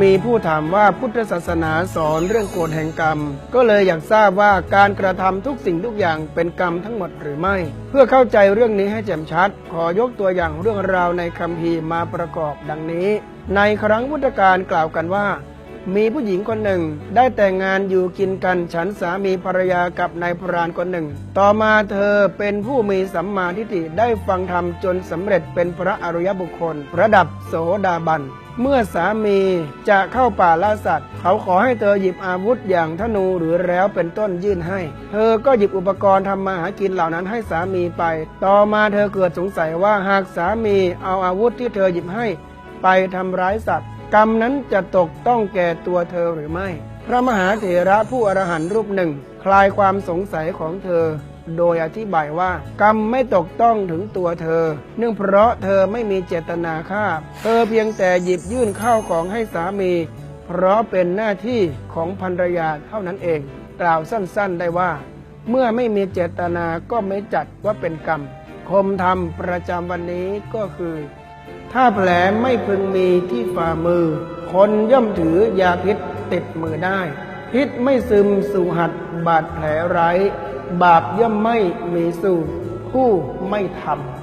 มีผู้ถามว่าพุทธศาสนาสอนเรื่องกฎแห่งกรรม ก็เลยอยากทราบว่าการกระทำทุกสิ่งทุกอย่างเป็นกรรมทั้งหมดหรือไม่ เพื่อเข้าใจเรื่องนี้ให้แจ่มชัด ขอยกตัวอย่างเรื่องราวในคัมภีร์มาประกอบดังนี้ ในครั้งพุทธกาลกล่าวกันว่า มีผู้หญิงคนหนึ่ง ได้แต่งงานอยู่กินกันฉันสามีภรรยากับนายพรานคนหนึ่ง ต่อมาเธอเป็นผู้มีสัมมาทิฏฐิได้ฟังธรรมจนสำเร็จเป็นพระอริยบุคคล ระดับโสดาบันเมื่อสามีจะเข้าป่าล่าสัตว์ เขาขอให้เธอหยิบอาวุธอย่างธนูหรือแล้วเป็นต้นยื่นให้ เธอก็หยิบอุปกรณ์ทำมาหากินเหล่านั้นให้สามีไป ต่อมาเธอเกิดสงสัยว่าหากสามีเอาอาวุธที่เธอหยิบให้ ไปทำร้ายสัตว์ กรรมนั้นจะตกต้องแก่ตัวเธอหรือไม่ พระมหาเถระผู้อรหันต์รูปหนึ่ง คลายความสงสัยของเธอ โดยอธิบายว่า กรรมไม่ตกต้องถึงตัวเธอ เนื่องเพราะเธอไม่มีเจตนาฆ่า เธอเพียงแต่หยิบยื่นข้าวของให้สามี เพราะเป็นหน้าที่ของภรรยาเท่านั้นเอง กล่าวสั้นๆได้ว่า เมื่อไม่มีเจตนาก็ไม่จัดว่าเป็นกรรมคมธรรมประจำวันนี้ก็คือ ถ้าแผลไม่พึงมีที่ฝ่ามือ คนย่อมถือยาพิษติดมือได้ พิษไม่ซึมสู่หัดบาดแผลไร้ บาปย่อมไม่มีสู่ผู้ไม่ทำ